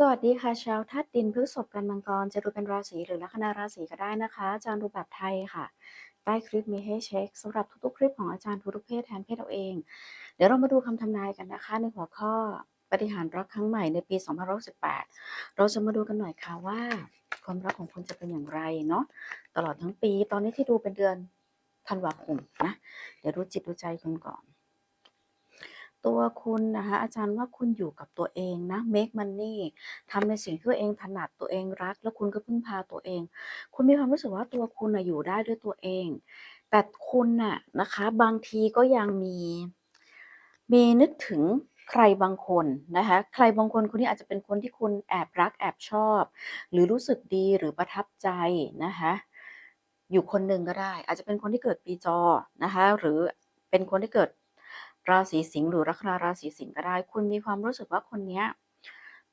สวัสดีค่ะชาวธาตุดินพฤษภกันมังกร จะดูเป็นราศีหรือลัคนาราศีก็ได้นะคะ อาจารย์ดูแบบไทยค่ะ ใต้คลิปมีให้เช็คสำหรับทุกๆ คลิปของอาจารย์ทุกเพศแทนเพศเราเอง เดี๋ยวเรามาดูคำทำนายกันนะคะ ในหัวข้อปฏิหารรักครั้งใหม่ในปี2518 เราจะมาดูกันหน่อยค่ะว่า ความรักของคุณจะเป็นอย่างไรเนาะตลอดทั้งปี ตอนนี้ที่ดูเป็นเดือนธันวาคมนะเดี๋ยวดูจิตดูใจคุณก่อน ตัวคุณนะคะ อาจารย์ว่าคุณอยู่กับตัวเองนะ make money ทำในสิ่งที่ตัวเองถนัดตัวเองรัก แล้วคุณก็พึ่งพาตัวเอง คุณมีความรู้สึกว่าตัวคุณนะอยู่ได้ด้วยตัวเอง แต่คุณน่ะนะคะ บางทีก็ยังมี มีนึกถึงใครบางคนนะคะ ใครบางคนคนนี้อาจจะเป็นคนที่คุณแอบรักแอบชอบ หรือรู้สึกดีหรือประทับใจนะคะอยู่คนหนึ่งก็ได้ อาจจะเป็นคนที่เกิดปีจอนะคะ หรือเป็นคนที่เกิด ราศีสิงห์หรือลัคนาราศีสิงห์ก็ได้ คุณมีความรู้สึกว่าคนนี้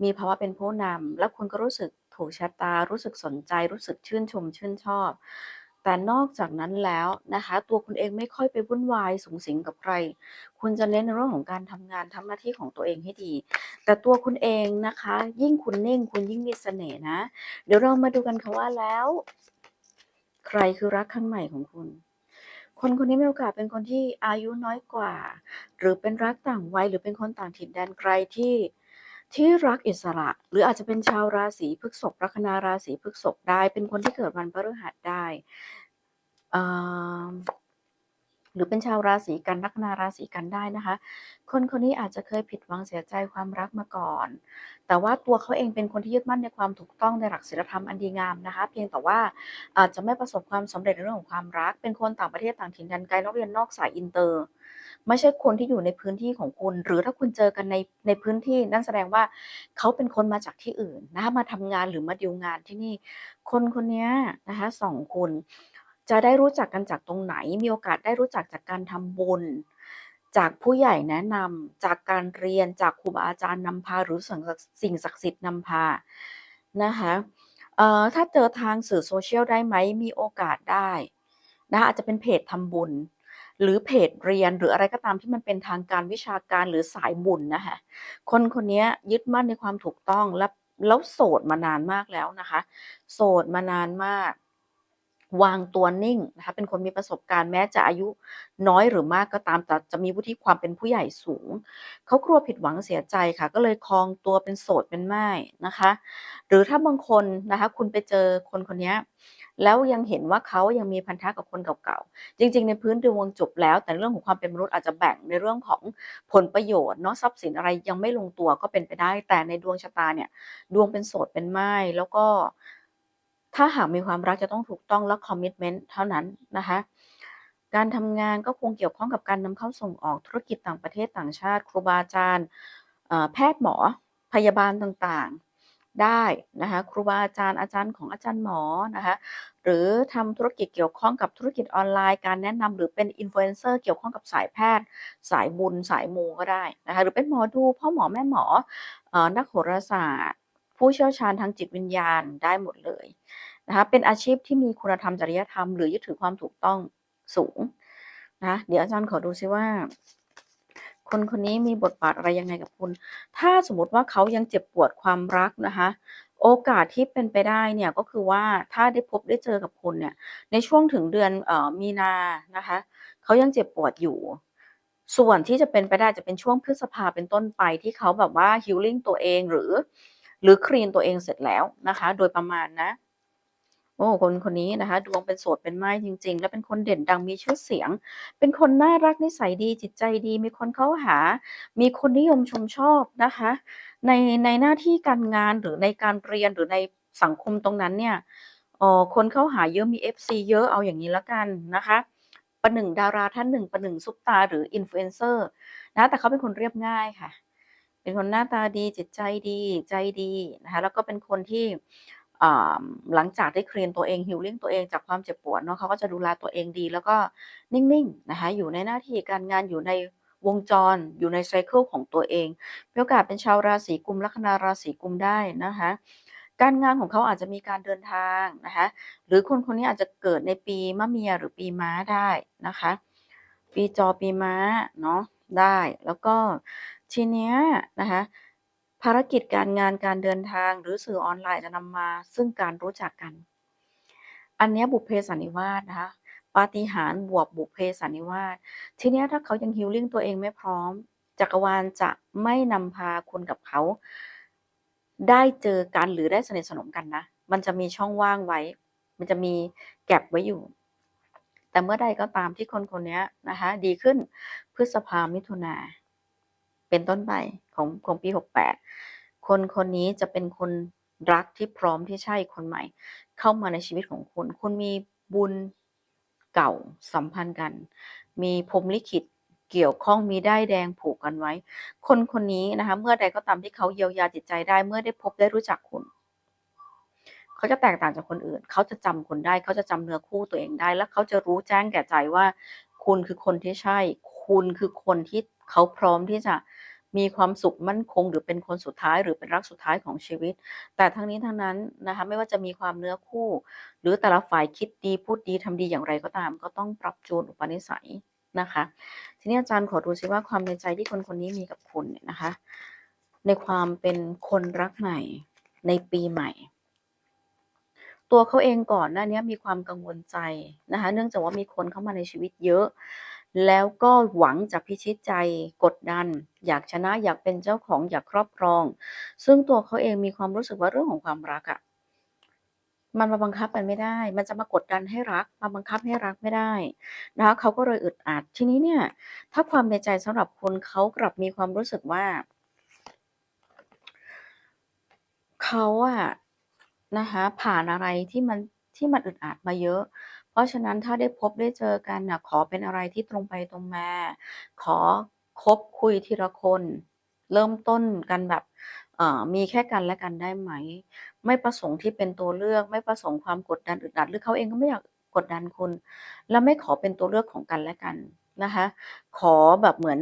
มีภาวะเป็นผู้นำแล้วคุณก็รู้สึกถูกชะตา รู้สึกสนใจ รู้สึกชื่นชม ชื่นชอบ แต่นอกจากนั้นแล้วนะคะ ตัวคุณเองไม่ค่อยไปวุ่นวายสุงสิงกับใคร คุณจะเน้นในเรื่องของการทำงานทำหน้าที่ของตัวเองให้ดี แต่ตัวคุณเองนะคะ ยิ่งคุณนิ่ง คุณยิ่งมีเสน่ห์นะ เดี๋ยวเรามาดูกันค่ะว่าแล้ว ใครคือรักครั้งใหม่ของคุณ คนคนนี้มีโอกาสเป็นคนที่อายุน้อยกว่า หรือเป็นรักต่างวัยหรือเป็นคนต่างถิ่นแดนไกลที่ที่รักอิสระ หรืออาจจะเป็นชาวราศีพฤษภลัคนาราศีพฤษภได้ เป็นคนที่เกิดวันพฤหัสได้อ่า หรือเป็นชาวราศีกันลัคนาราศีกันได้นะคะ คนคนนี้อาจจะเคยผิดหวังเสียใจความรักมาก่อน แต่ว่าตัวเขาเองเป็นคนที่ยึดมั่นในความถูกต้องในหลักศีลธรรมอันดีงามนะคะ เพียงแต่ว่าอาจจะไม่ประสบความสำเร็จในเรื่องของความรัก เป็นคนต่างประเทศต่างถิ่นแดนไกลแล้วเรียนนอกสายอินเตอร์ ไม่ใช่คนที่อยู่ในพื้นที่ของคุณ หรือถ้าคุณเจอกันในในพื้นที่นั่นแสดงว่าเขาเป็นคนมาจากที่อื่นนะคะมาทำงานหรือมาดิวงานที่นี่ คนคนนี้นะคะสองคน จะได้รู้จักกันจากตรงไหน มีโอกาสได้รู้จักจากการทำบุญ จากผู้ใหญ่แนะนำจากการเรียนจากครูบาอาจารย์นำพาหรือสิ่งศักดิ์สิทธิ์นำพานะคะเอ่อถ้าเจอทางสื่อโซเชียลได้ไหมมีโอกาสได้นะคะอาจจะเป็นเพจทำบุญ หรือเพจเรียนหรืออะไรก็ตามที่มันเป็นทางการวิชาการหรือสายบุญนะคะคนคนนี้ยึดมั่นในความถูกต้องและแล้วโสดมานานมากแล้วนะคะ โสดมานานมาก วางตัวนิ่งนะคะเป็นคนมีประสบการณ์แม้จะอายุน้อยหรือมากก็ตามแต่จะมีวุฒิความเป็นผู้ใหญ่สูง เขากลัวผิดหวังเสียใจค่ะ ก็เลยคลองตัวเป็นโสดเป็นไม้นะคะ หรือถ้าบางคนนะคะคุณไปเจอคนคนนี้แล้วยังเห็นว่าเขายังมีพันธะกับคนเก่าๆ จริง ๆ ในพื้นดวงจบแล้ว แต่เรื่องของความเป็นมนุษย์อาจจะแบ่งในเรื่องของผลประโยชน์เนาะทรัพย์สินอะไรยังไม่ลงตัวก็เป็นไปได้ แต่ในดวงชะตาเนี่ยดวงเป็นโสดเป็นไม้แล้วก็ ถ้าหากมีความรักจะต้องถูกต้องและคอมมิชเมนต์เท่านั้นนะคะ การทำงานก็คงเกี่ยวข้องกับการนำเข้าส่งออกธุรกิจต่างประเทศต่างชาติ ครูบาอาจารย์แพทย์หมอพยาบาลต่างๆได้นะคะครูบาอาจารย์อาจารย์ของอาจารย์หมอนะคะหรือทำธุรกิจเกี่ยวข้องกับธุรกิจออนไลน์ การแนะนำหรือเป็นอินฟลูเอนเซอร์เกี่ยวข้องกับสายแพทย์ สายบุญสายมูก็ได้นะคะหรือเป็นหมอดูพ่อหมอแม่หมออนักโหราศาสตร์ ผู้เชี่ยวชาญทางจิตวิญญาณได้หมดเลยนะคะเป็นอาชีพที่มีคุณธรรมจริยธรรมหรือยึดถือความถูกต้องสูงนะเดี๋ยวอาจารย์ขอดูซิว่า คนคนนี้มีบทบาทอะไรยังไงกับคุณ ถ้าสมมติว่าเขายังเจ็บปวดความรักนะคะโอกาสที่เป็นไปได้เนี่ยก็คือว่าถ้าได้พบได้เจอกับคุณเนี่ยในช่วงถึงเดือนออมีนานะคะเขายังเจ็บปวดอยู่ส่วนที่จะเป็นไปได้จะเป็นช่วงพฤษภาเป็นต้นไปที่เขาแบบว่าฮิลลิ่งตัวเองหรือ หรือคลีนตัวเองเสร็จแล้วนะคะ โดยประมาณนะโอ้คนคนนี้นะคะ ดวงเป็นโสดเป็นไม้จริง ๆ แล้วเป็นคนเด่นดังมีชื่อเสียง เป็นคนน่ารักนิสัยดีจิตใจดี มีคนเข้าหา มีคนนิยมชมชอบนะคะ ในในหน้าที่การงานหรือในการเรียนหรือในสังคมตรงนั้นเนี่ยอ๋อคนเข้าหาเยอะมี FC เยอะเอาอย่างนี้แล้วกันนะคะประหนึ่งดาราท่านหนึ่งประหนึ่งซุปตาหรืออินฟลูเอนเซอร์นะแต่เขาเป็นคนเรียบง่ายค่ะ เป็นคนหน้าตาดีจิตใจดีใจดีนะคะแล้วก็เป็นคนที่หลังจากได้เคลียนตัวเองฮิลลิ่งตัวเองจากความเจ็บปวดเนาะเขาก็จะดูแลตัวเองดี แล้วก็นิ่งๆนะคะอยู่ในหน้าที่การงานอยู่ในวงจรอยู่ในไซเคิลของตัวเองมีโอกาสเป็นชาวราศีกุมลัคนาราศีกุมได้นะคะการงานของเขาอาจจะมีการเดินทางนะคะหรือคนคนนี้อาจจะเกิดในปีมะเมียหรือปีม้าได้นะคะ ปีจอปีม้าเนาะได้แล้วก็ ทีเนี้ยนะคะภารกิจการงานการเดินทางหรือสื่อออนไลน์จะนำมาซึ่งการรู้จักกัน อันนี้บุพเพสันนิวาสนะคะปาฏิหาริย์บวกบุพเพสันนิวาสทีนี้ถ้าเขายังฮีลลิ่งตัวเองไม่พร้อม จักรวาลจะไม่นำพาคุณกับเขา ได้เจอกันหรือได้สนิทสนมกันนะ มันจะมีช่องว่างไว้ มันจะมีแก็บไว้อยู่ แต่เมื่อใดก็ตามที่คนคนนี้นะคะ ดีขึ้นพฤษภามิถุนา เป็นต้นไปของของปี 68 คนคนนี้จะเป็นคนรักที่พร้อมที่ใช่คนใหม่ เข้ามาในชีวิตของคุณ คุณมีบุญเก่าสัมพันธ์กัน มีพรมลิขิตเกี่ยวข้องมีได้แดงผูกกันไว้ คนคนนี้นะคะเมื่อใดก็ตามที่เขาเยียวยาจิตใจได้เมื่อได้พบได้รู้จักคุณ เขาจะแตกต่างจากคนอื่น เขาจะจำคุณได้ เขาจะจำเนื้อคู่ตัวเองได้ และเขาจะรู้แจ้งแก่ใจว่า คุณคือคนที่ใช่ คุณคือคนที่เขาพร้อมที่จะ มีความสุขมั่นคง หรือเป็นคนสุดท้ายหรือเป็นรักสุดท้ายของชีวิต แต่ทั้งนี้ทั้งนั้นนะคะไม่ว่าจะมีความเนื้อคู่ หรือแต่ละฝ่ายคิดดีพูดดีทำดีอย่างไรก็ตาม ก็ต้องปรับจูนอุปนิสัยนะคะ ทีนี้อาจารย์ขอดูซิว่าความในใจที่คนคนนี้มีกับคุณเนี่ยนะคะ ในความเป็นคนรักใหม่ในปีใหม่ตัวเขาเองก่อนหน้านี้มีความกังวลใจนะคะ เนื่องจากว่ามีคนเข้ามาในชีวิตเยอะ แล้วก็หวังจะพิชิตใจกดดัน อยากชนะอยากเป็นเจ้าของอยากครอบครอง ซึ่งตัวเขาเองมีความรู้สึกว่าเรื่องของความรักอะมันมาบังคับมันไม่ได้ มันจะมากดดันให้รัก มาบังคับให้รักไม่ได้นะคะเขาก็เลยอึดอัด ทีนี้เนี่ย ถ้าความในใจสำหรับคุณเขากลับมีความรู้สึกว่าเขาอะนะคะผ่านอะไรที่มันที่มันอึดอัดมาเยอะ เพราะฉะนั้นถ้าได้พบได้เจอกันน่ะขอเป็นอะไรที่ตรงไปตรงมา ขอคบคุยทีละคน เริ่มต้นกันแบบมีแค่กันและกันได้ไหม ไม่ประสงค์ที่เป็นตัวเลือก ไม่ประสงค์ความกดดันอึดอัดหรือเขาเองก็ไม่อยากกดดันคุณ และไม่ขอเป็นตัวเลือกของกันและกันนะคะ ขอแบบเหมือน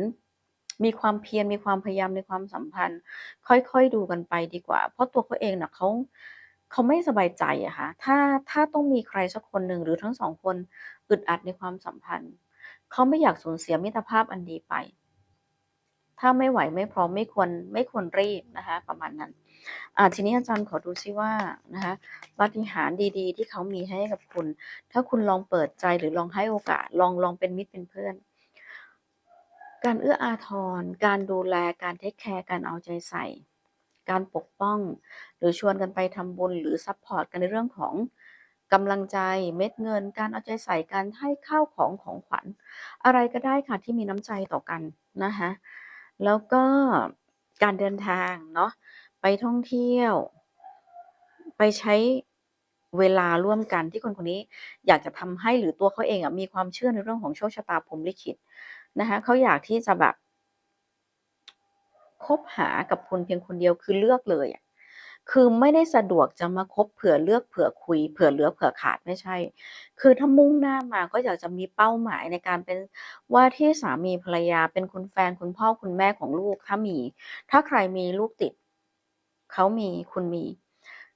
มีความเพียรมีความพยายามในความสัมพันธ์ ค่อยๆดูกันไปดีกว่า เพราะตัวเขาเองน่ะเขา เขาไม่สบายใจอะค่ะถ้าถ้าต้องมีใครสักคนหนึ่งหรือทั้งสองคนอึดอัดในความสัมพันธ์ เขาไม่อยากสูญเสียมิตรภาพอันดีไป ถ้าไม่ไหวไม่พร้อมไม่ควรไม่ควรรีบนะคะประมาณนั้นอ่าทีนี้อาจารย์ขอดูซิว่านะคะปาฏิหาริย์ดีๆ ที่เขามีให้กับคุณ ถ้าคุณลองเปิดใจหรือลองให้โอกาส ลองลองเป็นมิตรเป็นเพื่อน การเอื้ออาทร การดูแล การเทคแคร์ การเอาใจใส่ การปกป้อง หรือชวนกันไปทำบุญหรือซัพพอร์ตกันในเรื่องของกำลังใจเม็ดเงิน การเอาใจใส่การให้ข้าวของของขวัญ อะไรก็ได้ค่ะที่มีน้ำใจต่อกันนะคะแล้วก็การเดินทางเนาะไปท่องเที่ยว ไปใช้เวลาร่วมกันที่คนคนนี้อยากจะทำให้หรือตัวเขาเองอะมีความเชื่อในเรื่องของโชคชะตาพรมลิขิตนะคะเขาอยากที่จะแบบ คบหากับคุณเพียงคนเดียวคือเลือกเลยอะคือไม่ได้สะดวกจะมาคบเผื่อเลือกเผื่อคุย เผื่อเหลือเผื่อขาดไม่ใช่ คือถ้ามุ่งหน้ามาก็อยากจะมีเป้าหมายในการเป็นว่าที่สามีภรรยาเป็นคุณแฟนคุณพ่อคุณแม่ของลูกถ้ามี ถ้าใครมีลูกติด เขามีคุณมี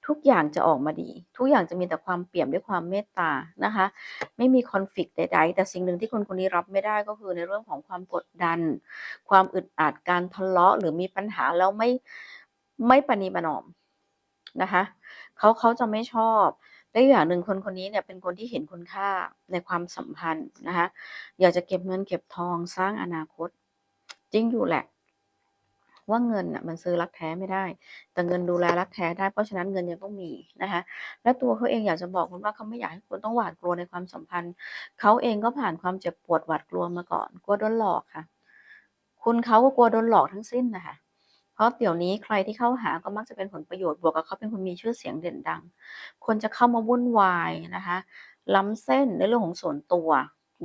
ทุกอย่างจะออกมาดี ทุกอย่างจะมีแต่ความเปี่ยมด้วยความเมตตานะคะ ไม่มีคอนฟ lict ใด ๆ แต่สิ่งหนึ่งที่คนคนนี้รับไม่ได้ก็คือในเรื่องของความกดดัน ความอึดอัดการทะเลาะหรือมีปัญหาแล้วไม่ไม่ประนีประนอมนะคะเขาเขาจะไม่ชอบและอีกอย่างหนึ่งคนคนนี้เนี่ยเป็นคนที่เห็นคุณค่าในความสัมพันธ์นะคะอยากจะเก็บเงินเก็บทองสร้างอนาคต จริงอยู่แหละ ว่าเงินน่ะมันซื้อรักแท้ไม่ได้ แต่เงินดูแลรักแท้ได้ เพราะฉะนั้นเงินยังต้องมีนะคะและตัวเขาเองอยากจะบอกคุณว่าเขาไม่อยากให้คุณต้องหวาดกลัวในความสัมพันธ์เขาเองก็ผ่านความเจ็บปวดหวาดกลัวมาก่อน กลัวโดนหลอกค่ะ คุณเขาก็กลัวโดนหลอกทั้งสิ้นนะคะเพราะเดี๋ยวนี้ใครที่เข้าหาก็มักจะเป็นผลประโยชน์บวกกับเขาเป็นคนมีชื่อเสียงเด่นดัง คนจะเข้ามาวุ่นวายนะคะล้ำเส้นในเรื่องของส่วนตัว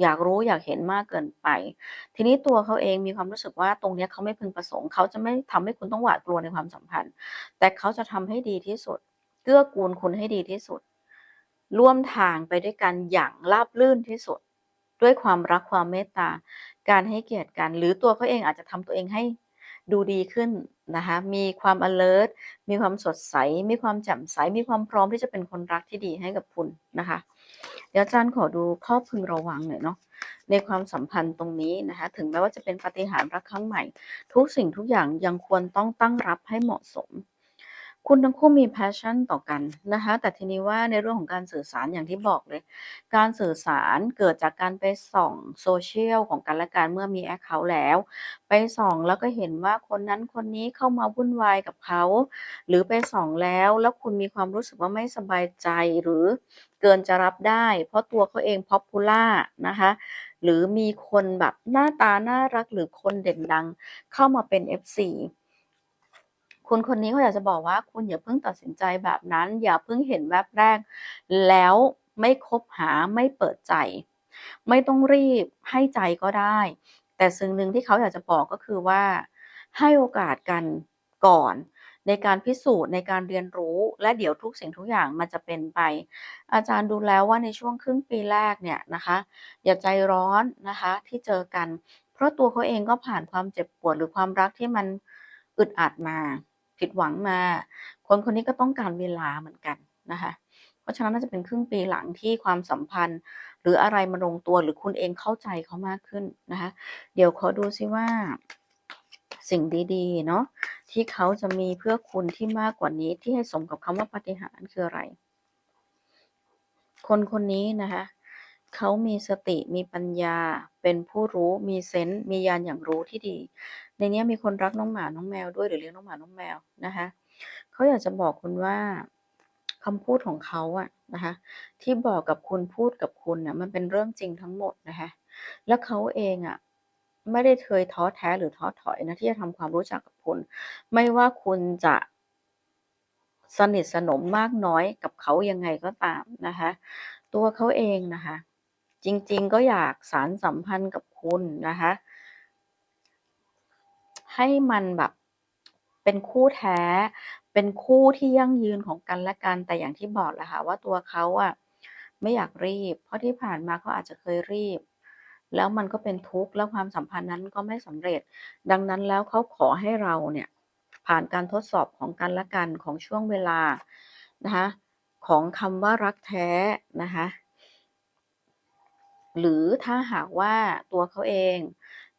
อยากรู้อยากเห็นมากเกินไป ทีนี้ตัวเขาเองมีความรู้สึกว่าตรงนี้เขาไม่พึงประสงค์ เขาจะไม่ทำให้คุณต้องหวาดกลัวในความสัมพันธ์ แต่เขาจะทำให้ดีที่สุด เกื้อกูลคุณให้ดีที่สุด ร่วมทางไปด้วยกันอย่างราบรื่นที่สุด ด้วยความรักความเมตตา การให้เกียรติกัน หรือตัวเขาเองอาจจะทำตัวเองให้ดูดีขึ้นนะคะ มีความ alert มีความสดใส มีความแจ่มใส มีความพร้อมที่จะเป็นคนรักที่ดีให้กับคุณนะคะ เดี๋ยวอาจารย์ขอดูข้อพึงระวังหน่อยเนาะในความสัมพันธ์ตรงนี้นะคะถึงแม้ว่าจะเป็นปฏิหารรักครั้งใหม่ ทุกสิ่งทุกอย่างยังควรต้องตั้งรับให้เหมาะสม คุณทั้งคู่มี passion ต่อกันนะคะ แต่ทีนี้ว่าในเรื่องของการสื่อสารอย่างที่บอกเลย การสื่อสารเกิดจากการไปส่องโซเชียลของกันและกันเมื่อมี account แล้ว ไปส่องแล้วก็เห็นว่าคนนั้นคนนี้เข้ามาวุ่นวายกับเขา หรือไปส่องแล้วแล้วคุณมีความรู้สึกว่าไม่สบายใจหรือเกินจะรับได้ เพราะตัวเขาเอง popular นะคะหรือมีคนแบบหน้าตาน่ารักหรือคนเด่นดังเข้ามาเป็น FC คุณคนนี้เขาอยากจะบอกว่าคุณอย่าเพิ่งตัดสินใจแบบนั้น อย่าเพิ่งเห็นแวบแรก แล้วไม่คบหาไม่เปิดใจ ไม่ต้องรีบให้ใจก็ได้ แต่สิ่งหนึ่งที่เขาอยากจะบอกก็คือว่า ให้โอกาสกันก่อนในการพิสูจน์ในการเรียนรู้และเดี๋ยวทุกสิ่งทุกอย่างมันจะเป็นไป อาจารย์ดูแล้วว่าในช่วงครึ่งปีแรกเนี่ยนะคะ อย่าใจร้อนนะคะที่เจอกัน เพราะตัวเขาเองก็ผ่านความเจ็บปวดหรือความรักที่มันอึดอัดมา ผิดหวังมา คนคนนี้ก็ต้องการเวลาเหมือนกันนะคะเพราะฉะนั้นน่าจะเป็นครึ่งปีหลังที่ความสัมพันธ์ หรืออะไรมันลงตัวหรือคุณเองเข้าใจเขามากขึ้นนะคะ เดี๋ยวขอดูซิว่า สิ่งดีๆเนาะที่เขาจะมีเพื่อคุณที่มากกว่านี้ที่ให้สมกับคำว่าปฏิหารคืออะไร คนคนนี้นะคะเขามีสติมีปัญญา เป็นผู้รู้มีเซนส์มีญาณอย่างรู้ที่ดี ในนี้มีคนรักน้องหมาน้องแมวด้วยหรือเลี้ยงน้องหมาน้องแมวนะคะเขาอยากจะบอกคุณว่าคำพูดของเขาอะนะคะที่บอกกับคุณพูดกับคุณน่ะมันเป็นเรื่องจริงทั้งหมดนะคะแล้วเขาเองอะไม่ได้เคยท้อแท้หรือท้อถอยนะที่จะทำความรู้จักกับคุณ ไม่ว่าคุณจะสนิทสนมมากน้อยกับเขายังไงก็ตามนะคะตัวเขาเองนะคะจริงๆก็อยากสารสัมพันธ์กับคุณนะคะ ให้มันแบบเป็นคู่แท้ เป็นคู่ที่ยั่งยืนของกันและกัน แต่อย่างที่บอกแหละค่ะว่าตัวเขาอะไม่อยากรีบ เพราะที่ผ่านมาเขาอาจจะเคยรีบ แล้วมันก็เป็นทุกข์แล้วความสัมพันธ์นั้นก็ไม่สำเร็จ ดังนั้นแล้วเขาขอให้เราเนี่ยผ่านการทดสอบของกันและกันของช่วงเวลานะคะของคำว่ารักแท้นะคะหรือถ้าหากว่าตัวเขาเอง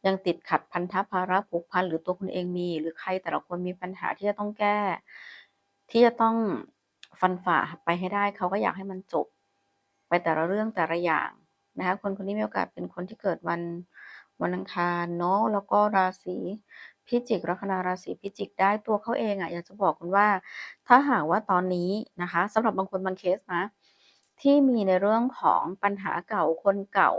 ยังติดขัดพันธะภาระผูกพันหรือตัวคุณเองมี หรือใครแต่ละคนมีปัญหาที่จะต้องแก้ ที่จะต้องฟันฝ่าไปให้ได้เขาก็อยากให้มันจบ ไปแต่ละเรื่องแต่ละอย่างนะคะคนคนนี้มีโอกาสเป็นคนที่เกิดวันวันอังคารเนาะแล้วก็ราศีพิจิกลัคนาราศีพิจิกได้ตัวเขาเองอะ่ะอยากจะบอกคุณว่า ถ้าหากว่าตอนนี้นะคะสำหรับบางคนบางเคสนะ ที่มีในเรื่องของปัญหาเก่าคนเก่า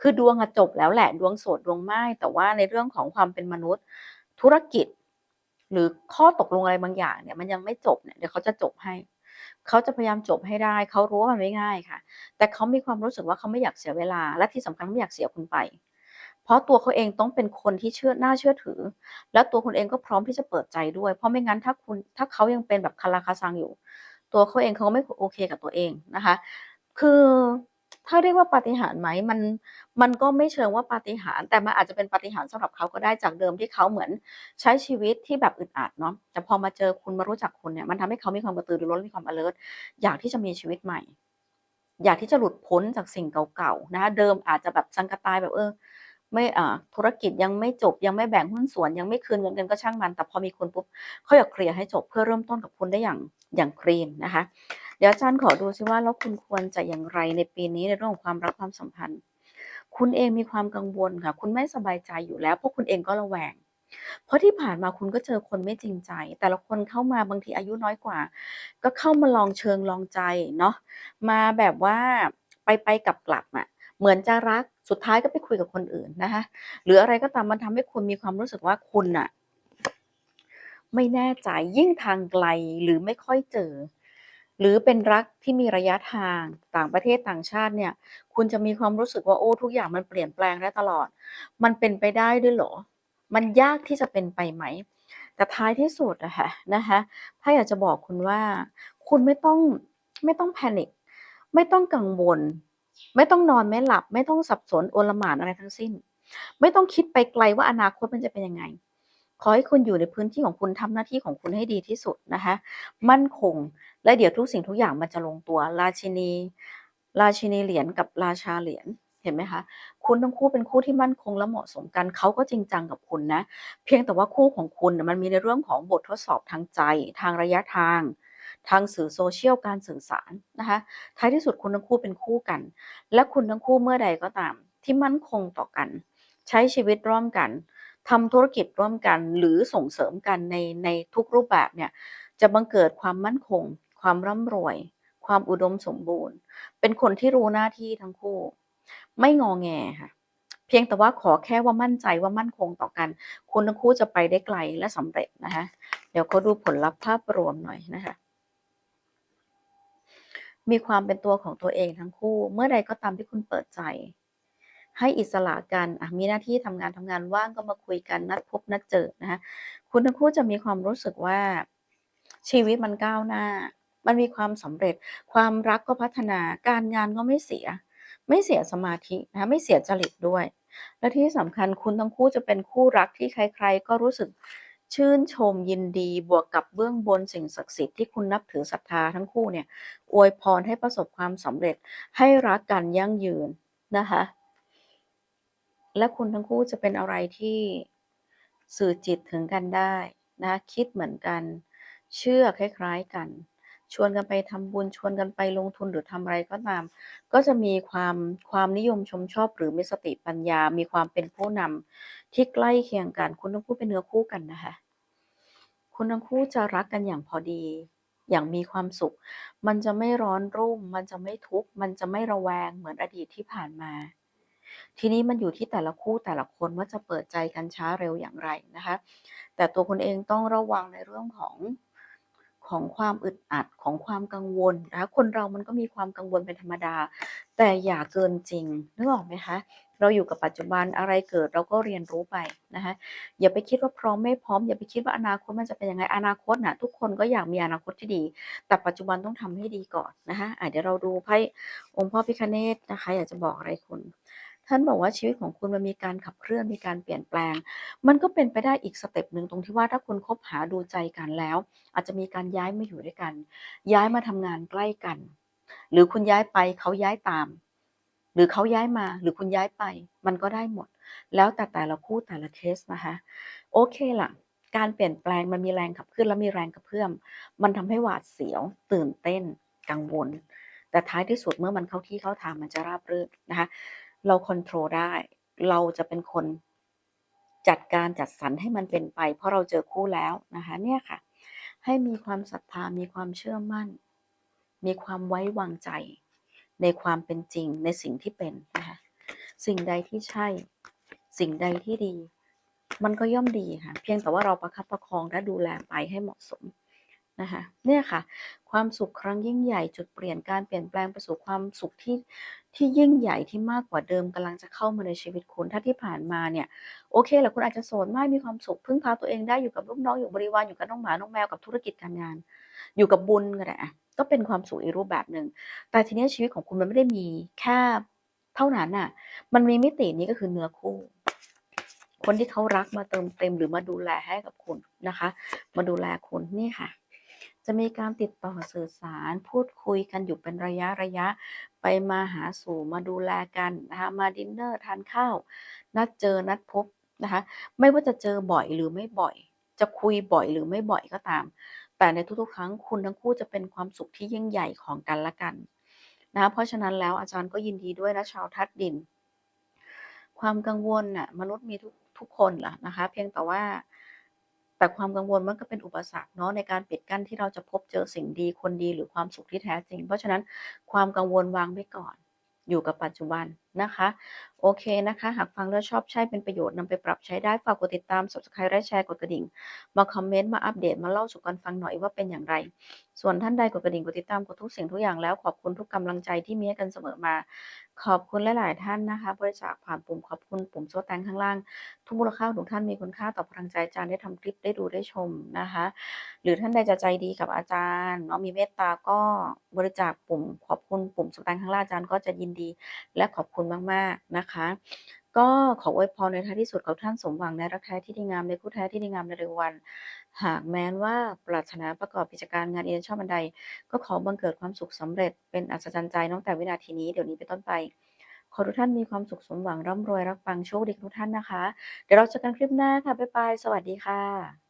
คือดวงอะจบแล้วแหละดวงโสดดวงไม้แต่ว่าในเรื่องของความเป็นมนุษย์ ธุรกิจ หรือข้อตกลงอะไรบางอย่างเนี่ยมันยังไม่จบเนี่ยเดี๋ยวเขาจะจบให้เขาจะพยายามจบให้ได้ เขารู้ว่ามันไม่ง่ายค่ะ แต่เขามีความรู้สึกว่าเขาไม่อยากเสียเวลา และที่สำคัญไม่อยากเสียคุณไป เพราะตัวเขาเองต้องเป็นคนที่เชื่อน่าเชื่อถือ และตัวคุณเองก็พร้อมที่จะเปิดใจด้วย เพราะไม่งั้นถ้าคุณถ้าเขายังเป็นแบบคาราคาซังอยู่ ตัวเขาเองเขาก็ไม่โอเคกับตัวเองนะคะ คือถ้าเรียกว่าปาฏิหาริย์ไหมมันมันก็ไม่เชิงว่าปาฏิหาริย์แต่มันอาจจะเป็นปาฏิหาริย์สำหรับเขาก็ได้จากเดิมที่เขาเหมือนใช้ชีวิตที่แบบอึดอัดเนาะแต่พอมาเจอคุณมารู้จักคุณเนี่ยมันทำให้เขามีความกระตือรือร้นมีความ alert อยากที่จะมีชีวิตใหม่ อยากที่จะหลุดพ้นจากสิ่งเก่าๆนะะเดิมอาจจะแบบสังกตายแบบเออ ไม่อ่าธุรกิจยังไม่จบยังไม่แบ่งหุ้นส่วน ยังไม่คืนเงินกันก็ช่างมัน แต่พอมีคุณปุ๊บเขาอยากเคลียร์ให้จบเพื่อเริ่มต้นกับคุณได้อย่างอย่างคลีนนะคะ เดี๋ยวอาจารย์ขอดูซิว่าแล้วคุณควรจะอย่างไรในปีนี้ในเรื่องของความรักความสัมพันธ์ คุณเองมีความกังวลค่ะ คุณไม่สบายใจอยู่แล้วเพราะคุณเองก็ระแวง เพราะที่ผ่านมาคุณก็เจอคนไม่จริงใจ แต่ละคนเข้ามาบางทีอายุน้อยกว่า ก็เข้ามาลองเชิงลองใจเนาะมาแบบว่าไปไปกลับกลับอะ เหมือนจะรักสุดท้ายก็ไปคุยกับคนอื่นนะคะหรืออะไรก็ตามมันทำให้คุณมีความรู้สึกว่าคุณอะไม่แน่ใจยิ่งทางไกลหรือไม่ค่อยเจอ หรือเป็นรักที่มีระยะทางต่างประเทศต่างชาติเนี่ย คุณจะมีความรู้สึกว่าโอ้ทุกอย่างมันเปลี่ยนแปลงได้ตลอด มันเป็นไปได้ด้วยเหรอ มันยากที่จะเป็นไปไหม แต่ท้ายที่สุดอะค่ะนะคะถ้าอยากจะบอกคุณว่า คุณไม่ต้องไม่ต้องแพนิคไม่ต้องกังวล ไม่ต้องนอนไม่หลับ ไม่ต้องสับสนโอลหม่านอะไรทั้งสิ้น ไม่ต้องคิดไปไกลว่าอนาคตมันจะเป็นยังไง ขอให้คุณอยู่ในพื้นที่ของคุณทำหน้าที่ของคุณให้ดีที่สุดนะคะ มั่นคง และเดี๋ยวทุกสิ่งทุกอย่างมันจะลงตัว ราชินี ราชินีเหรียญกับราชาเหรียญเห็นไหมคะ คุณทั้งคู่เป็นคู่ที่มั่นคงและเหมาะสมกัน เขาก็จริงจังกับคุณนะ เพียงแต่ว่าคู่ของคุณมันมีในเรื่องของบททดสอบทางใจ ทางระยะทาง ทางสื่อโซเชียลการสื่อสารนะคะท้ายที่สุดคุณทั้งคู่เป็นคู่กัน และคุณทั้งคู่เมื่อใดก็ตาม ที่มั่นคงต่อกัน ใช้ชีวิตร่วมกันทำธุรกิจร่วมกันหรือส่งเสริมกันในในทุกรูปแบบเนี่ยจะบังเกิดความมั่นคง ความร่ำรวย ความอุดมสมบูรณ์ เป็นคนที่รู้หน้าที่ทั้งคู่ ไม่งอแงค่ะเพียงแต่ว่าขอแค่ว่ามั่นใจว่ามั่นคงต่อกัน คุณทั้งคู่จะไปได้ไกลและสำเร็จนะคะเดี๋ยวเขาดูผลลัพธ์ภาพรวมหน่อยนะคะ มีความเป็นตัวของตัวเองทั้งคู่ เมื่อใดก็ตามที่คุณเปิดใจ ให้อิสระกันมีหน้าที่ทำงานทำงานว่างก็มาคุยกันนัดพบนัดเจอนะคะคุณทั้งคู่จะมีความรู้สึกว่าชีวิตมันก้าวหน้า มันมีความสำเร็จ ความรักก็พัฒนา การงานก็ไม่เสีย ไม่เสียสมาธินะะไม่เสียจริตด้วย และที่สำคัญคุณทั้งคู่จะเป็นคู่รักที่ใคร ๆ ก็รู้สึก ชื่นชมยินดีบวกกับเบื้องบนสิ่งศักดิ์สิทธิ์ที่คุณนับถือศรัทธาทั้งคู่เนี่ยอวยพรให้ประสบความสำเร็จให้รักกันยั่งยืนนะคะ และคุณทั้งคู่จะเป็นอะไรที่สื่อจิตถึงกันได้นะคิดเหมือนกัน เชื่อคล้ายๆกัน ชวนกันไปทำบุญชวนกันไปลงทุนหรือทำอะไรก็ตาม ก็จะมีความความนิยมชมชอบ หรือมีสติปัญญา มีความเป็นผู้นำที่ใกล้เคียงกัน คุณทั้งคู่เป็นเนื้อคู่กันนะคะ คุณทั้งคู่จะรักกันอย่างพอดี อย่างมีความสุข มันจะไม่ร้อนรุ่ม มันจะไม่ทุกข์ มันจะไม่ระแวงเหมือนอดีตที่ผ่านมา ทีนี้มันอยู่ที่แต่ละคู่แต่ละคนว่าจะเปิดใจกันช้าเร็วอย่างไรนะคะ แต่ตัวคุณเองต้องระวังในเรื่องของ ของความอึดอัดของความกังวลนะคนเรามันก็มีความกังวลเป็นธรรมดา แต่อย่าเกินจริงนึกออกไหมคะเราอยู่กับปัจจุบันอะไรเกิดเราก็เรียนรู้ไปนะคะอย่าไปคิดว่าพร้อมไม่พร้อม อย่าไปคิดว่าอนาคตมันจะเป็นยังไงอนาคตนะทุกคนก็อยากมีอนาคตที่ดี แต่ปัจจุบันต้องทำให้ดีก่อนนะคะะเดี๋ยวเราดูไพ่องค์พ่อพิคเนตนะคะ อยากจะบอกอะไรคุณ ท่านบอกว่าชีวิตของคุณมันมีการขับเคลื่อนมีการเปลี่ยนแปลง มันก็เป็นไปได้อีกสเต็ปหนึ่งตรงที่ว่าถ้าคุณคบหาดูใจกันแล้ว อาจจะมีการย้ายมาอยู่ด้วยกัน ย้ายมาทำงานใกล้กัน หรือคุณย้ายไปเขาย้ายตาม หรือเขาย้ายมา หรือคุณย้ายไป มันก็ได้หมด แล้วแต่แต่ละคู่แต่ละเคสนะคะโอเคล่ะการเปลี่ยนแปลงมันมีแรงขับเคลื่อนและมีแรงกระเพื่อม มันทำให้หวาดเสียว ตื่นเต้น กังวล แต่ท้ายที่สุดเมื่อมันเข้าที่เข้าทางมันจะราบรื่นนะคะ เราควบคุมได้ เราจะเป็นคนจัดการจัดสรรให้มันเป็นไป เพราะเราเจอคู่แล้วนะคะเนี่ยค่ะ ให้มีความศรัทธามีความเชื่อมั่น มีความไว้วางใจ ในความเป็นจริงในสิ่งที่เป็นนะคะสิ่งใดที่ใช่ สิ่งใดที่ดี มันก็ย่อมดีค่ะ เพียงแต่ว่าเราประคับประคองและดูแลไปให้เหมาะสม นะคะเนี่ยค่ะ ความสุขครั้งยิ่งใหญ่จุดเปลี่ยนการเปลี่ยนแปลงไปสู่ความสุขที่ที่ยิ่งใหญ่ที่มากกว่าเดิมกำลังจะเข้ามาในชีวิตคุณถ้าที่ผ่านมาเนี่ยโอเคแหละคุณอาจจะโสดไม่มีความสุขพึ่งพาตัวเองได้อยู่กับลูกน้องอยู่บริวารอยู่กับน้องหมาน้องแมวกับธุรกิจการงาน อยู่กับบุญก็ได้อะก็เป็นความสุขอีกรูปแบบหนึ่งแต่ทีนี้ชีวิตของคุณมันไม่ได้มีแค่เท่านั้นน่ะ มันมีมิตินี้ก็คือเนื้อคู่คนที่เขารักมาเติมเต็มหรือมาดูแลให้กับคุณนะคะ มาดูแลคุณนี่ค่ะ จะมีการติดต่อสื่อสาร พูดคุยกันอยู่เป็นระยะระยะ ไปมาหาสู่มาดูแลกันนะคะมาดินเนอร์ทานข้าว นัดเจอนัดพบนะคะไม่ว่าจะเจอบ่อยหรือไม่บ่อย จะคุยบ่อยหรือไม่บ่อยก็ตาม แต่ในทุกๆ ครั้งคุณทั้งคู่จะเป็นความสุขที่ยิ่งใหญ่ของกันและกันนะเพราะฉะนั้นแล้วอาจารย์ก็ยินดีด้วยนะชาวทัดดิน ความกังวลน่ะมนุษย์มีทุกทุกคนแหละนะคะ เพียงแต่ว่า แต่ความกังวลมันก็เป็นอุปสรรคเนาะในการปิดกั้นที่เราจะพบเจอสิ่งดีคนดีหรือความสุขที่แท้จริง เพราะฉะนั้นความกังวลวางไว้ก่อน อยู่กับปัจจุบัน นะคะ โอเคนะคะ หากฟังแล้วชอบใช้เป็นประโยชน์นำไปปรับใช้ได้ฝากกดติดตาม subscribe และแชร์กดกระดิ่ง มาคอมเมนต์มาอัปเดตมาเล่าสู่กันฟังหน่อยว่าเป็นอย่างไร ส่วนท่านใดกดกระดิ่งกดติดตามกดทุกเสิ่งทุกอย่างแล้วขอบคุณทุกกำลังใจที่มีให้กันเสมอมา ขอบคุณหลาย ๆ ท่านนะคะ บริจาคผ่านปุ่มขอบคุณปุ่มโซแตงข้างล่าง ทุกมูลค่าของทุกท่านมีคุณค่าต่อพลังใจอาจารย์ได้ทำคลิปได้ดูได้ชมนะคะ หรือท่านใดจะใจดีกับอาจารย์เนาะมีเมตตาก็บริจาคปุ่มขอบคุณปุ่มสแตงข้างล่างอาจารย์ก็จะยินดี และขอบคุณมาก ๆ นะคะ ก็ขออวยพรในท้ายที่สุดขอท่านสมหวังในรักแท้ที่ดีงามในคู่แท้ที่ดีงามในเร็ววัน หากแม้นว่าปรารถนาประกอบกิจการงานเรียนชอบบันได ก็ขอบังเกิดความสุขสำเร็จเป็นอัศจรรย์ใจตั้งแต่วินาทีนี้เดี๋ยวนี้เป็นต้นไปขอทุกท่านมีความสุขสมหวังร่ำรวยรักปังโชคดีทุกท่านนะคะ เดี๋ยวเราเจอกันคลิปหน้าค่ะ บ๊ายบาย สวัสดีค่ะ